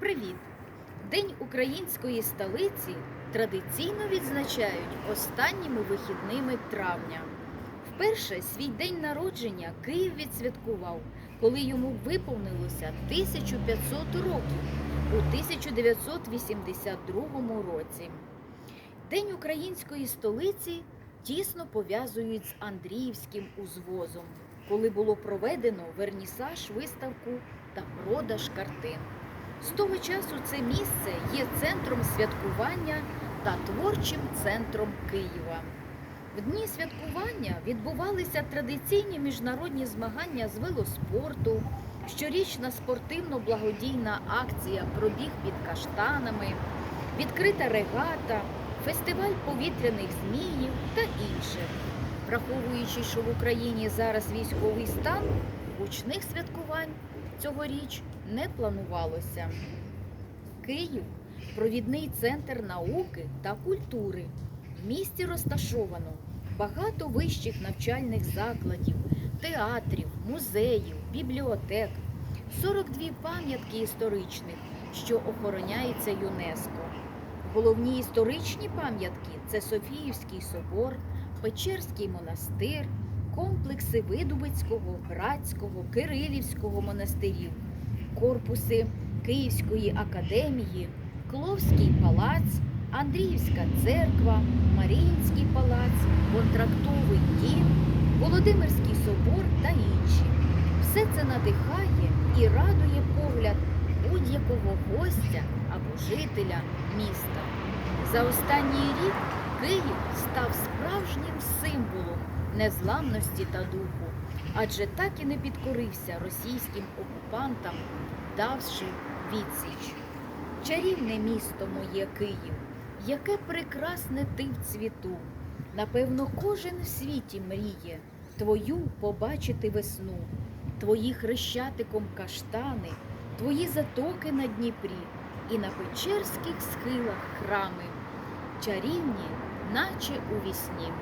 Привіт! День української столиці традиційно відзначають останніми вихідними травня. Вперше свій день народження Київ відсвяткував, коли йому виповнилося 1500 років у 1982 році. День української столиці тісно пов'язують з Андріївським узвозом, коли було проведено вернісаж, виставку та продаж картин. З того часу це місце є центром святкування та творчим центром Києва. В дні святкування відбувалися традиційні міжнародні змагання з велоспорту, щорічна спортивно-благодійна акція Пробіг під каштанами, відкрита регата, фестиваль повітряних зміїв та інше. Враховуючи, що в Україні зараз військовий стан, гучних святкувань цьогоріч не планувалося. Київ провідний центр науки та культури. В місті розташовано багато вищих навчальних закладів, театрів, музеїв, бібліотек, 42 пам'ятки історичних, що охороняються ЮНЕСКО. Головні історичні пам'ятки це Софіївський собор, Печерський монастир, комплекси Видубицького, Градського, Кирилівського монастирів, корпуси Київської академії, Кловський палац, Андріївська церква, Маріїнський палац, Контрактовий дім, Володимирський собор та інші. Все це надихає і радує погляд будь-якого гостя або жителя міста. За останній рік Київ став справжнім символом незламності та духу, адже так і не підкорився російським окупантам, давши відсіч. Чарівне місто моє Київ, яке прекрасне ти в цвіту. Напевно, кожен в світі мріє твою побачити весну, твої хрещатиком каштани, твої затоки на Дніпрі і на печерських схилах храми, чарівні, наче у вісні.